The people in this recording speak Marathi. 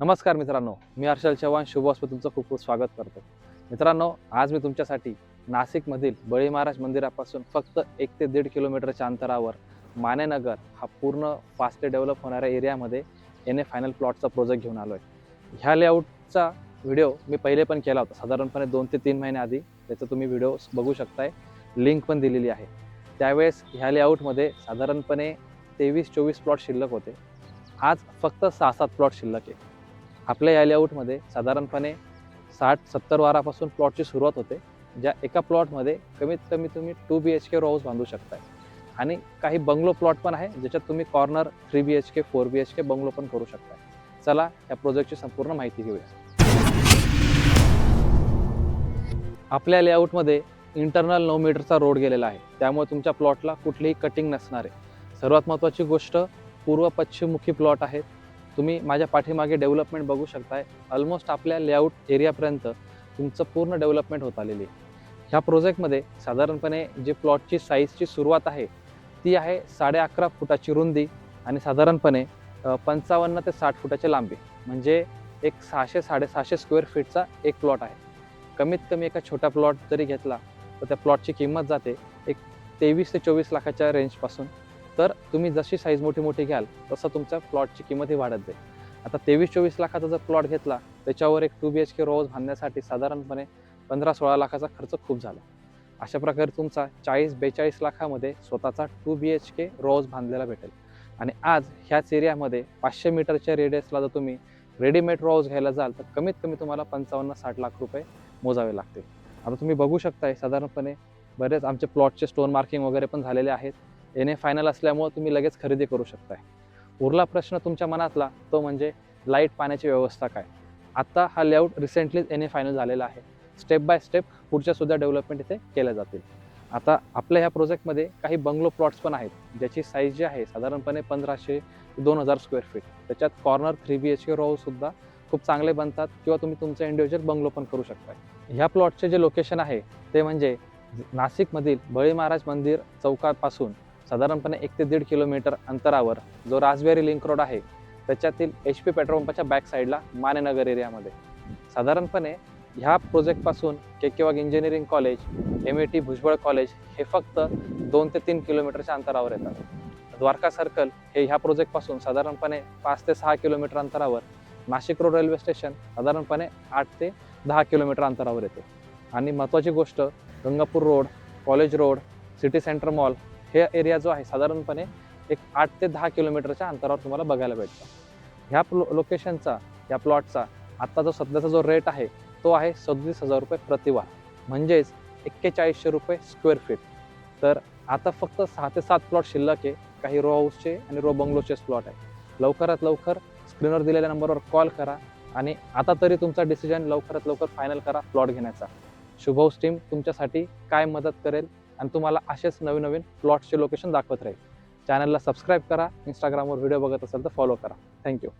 नमस्कार मित्रांनो मी हर्षल चव्हाण शुभ तुमचं खूप खूप स्वागत करतो. मित्रांनो आज मी तुमच्यासाठी नाशिकमधील बळी महाराज मंदिरापासून फक्त एक ते दीड किलोमीटरच्या अंतरावर मानेनगर हा पूर्ण फास्टली डेव्हलप होणाऱ्या एरियामध्ये एन ए फायनल प्लॉटचा प्रोजेक्ट घेऊन आलो आहे ह्या लेआउटचा व्हिडिओ मी पहिले पण केला होता साधारणपणे दोन ते तीन महिने आधी. त्याचा तुम्ही व्हिडिओ बघू शकताय. लिंक पण दिलेली आहे. त्यावेळेस ह्या लेआउटमध्ये साधारणपणे तेवीस चोवीस प्लॉट शिल्लक होते. आज फक्त सहा सात प्लॉट शिल्लक आहे. आपल्या या लेआउटमध्ये साधारणपणे साठ सत्तर वारापासून प्लॉटची सुरुवात होते ज्या एका प्लॉटमध्ये कमीत कमी तुम्ही two B H K row house बांधू शकताय. आणि काही बंगलो प्लॉट पण आहे ज्याच्यात तुम्ही corner three B H K four B H K bungalow पण करू शकताय. चला या प्रोजेक्टची संपूर्ण माहिती घेऊया. आपल्या लेआउटमध्ये इंटरनल नऊ मीटरचा रोड गेलेला आहे. त्यामुळे तुमच्या प्लॉटला कुठलीही कटिंग नसणार आहे. सर्वात महत्त्वाची गोष्ट पूर्व पश्चिममुखी प्लॉट आहेत. तुम्ही माझ्या पाठीमागे डेव्हलपमेंट बघू शकताय. ऑलमोस्ट आपल्या लेआउट एरियापर्यंत तुमचं पूर्ण डेव्हलपमेंट होत आलेली आहे. ह्या प्रोजेक्टमध्ये साधारणपणे जे प्लॉटची साईजची सुरुवात आहे ती आहे साडे अकरा फुटाची रुंदी आणि साधारणपणे पंचावन्न ते साठ फुटाची लांबी. म्हणजे एक सहाशे साडेसहाशे स्क्वेअर फीटचा एक प्लॉट आहे. कमीत कमी एका छोट्या प्लॉट जरी घेतला तर त्या प्लॉटची किंमत जाते एक तेवीस ते चोवीस लाखाच्या रेंजपासून तर तुम्ही जशी साईज मोठी मोठी घ्याल तसं तुमच्या प्लॉटची किंमत ही वाढत जाईल. आता तेवीस चोवीस लाखाचा जर प्लॉट घेतला त्याच्यावर एक टू बी एच के रोज बांधण्यासाठी साधारणपणे पंधरा सोळा लाखाचा खर्च खूप झाला. अशा प्रकारे तुमचा चाळीस बेचाळीस लाखामध्ये स्वतःचा टू बी एच के रोज बांधलेला भेटेल. आणि आज ह्याच एरियामध्ये पाचशे मीटरच्या रेडियसला जर तुम्ही रेडीमेड रोज घ्यायला जाल तर कमीत कमी तुम्हाला पंचावन्न साठ लाख रुपये मोजावे लागतील. आता तुम्ही बघू शकताय साधारणपणे बरेच आमचे प्लॉटचे स्टोन मार्किंग वगैरे पण झालेले आहेत. एन ए फायनल असल्यामुळं तुम्ही लगेच खरेदी करू शकताय. उरला प्रश्न तुमच्या मनातला तो म्हणजे लाइट पाण्याची व्यवस्था काय? आत्ता हा लेआउट रिसेंटलीच एन ए फायनल झालेला आहे. स्टेप बाय स्टेप पुढच्या सुद्धा डेव्हलपमेंट इथे केल्या जातील. आता आपल्या ह्या प्रोजेक्टमध्ये काही बंगलो प्लॉट्स पण आहेत ज्याची साईज जी आहे साधारणपणे पंधराशे दोन हजार स्क्वेअर फीट त्याच्यात corner three B H K row सुद्धा खूप चांगले बनतात किंवा तुम्ही तुमचं इंडिव्हिज्युअल बंगलो पण करू शकता ह्या प्लॉटचे जे लोकेशन आहे ते म्हणजे नाशिकमधील बळी महाराज मंदिर चौकापासून साधारणपणे एक ते दीड किलोमीटर अंतरावर जो राजबेरी लिंक रोड आहे त्याच्यातील एच पी पेट्रोल पंपाच्या बॅक साईडला मानेनगर एरियामध्ये. साधारणपणे ह्या प्रोजेक्टपासून K K Wagh engineering college M A T Bhujbal college हे फक्त दोन ते तीन किलोमीटरच्या अंतरावर येतात. द्वारका सर्कल हे ह्या प्रोजेक्टपासून साधारणपणे पाच ते सहा किलोमीटर अंतरावर नाशिक रोड रेल्वे स्टेशन साधारणपणे आठ ते दहा किलोमीटर अंतरावर येते. आणि महत्त्वाची गोष्ट Gangapur road college road city centre mall हे एरिया जो आहे साधारणपणे एक आठ ते दहा किलोमीटरच्या अंतरावर तुम्हाला बघायला भेटतो. ह्या प्लो लोकेशनचा या प्लॉटचा आत्ता जो सध्याचा जो रेट आहे तो आहे सदतीस हजार रुपये प्रतिवार म्हणजेच एक्केचाळीसशे रुपये स्क्वेअर फीट तर आता फक्त सहा ते सात प्लॉट शिल्लक आहे. काही रो हाऊसचे आणि रो बंगलोचेच प्लॉट आहे. लवकरात लवकर स्क्रीनवर दिलेल्या नंबरवर कॉल करा आणि आता तरी तुमचा डिसिजन लवकरात लवकर फायनल करा प्लॉट घेण्याचा. शुभौस टीम तुमच्यासाठी काय मदत करेल? आणि तुम्हाला असेच नवीन नवीन प्लॉट्सचे लोकेशन दाखवत राहील. चॅनलला सबस्क्राईब करा. इंस्टाग्रामवर व्हिडिओ बघत असाल तर फॉलो करा. थँक्यू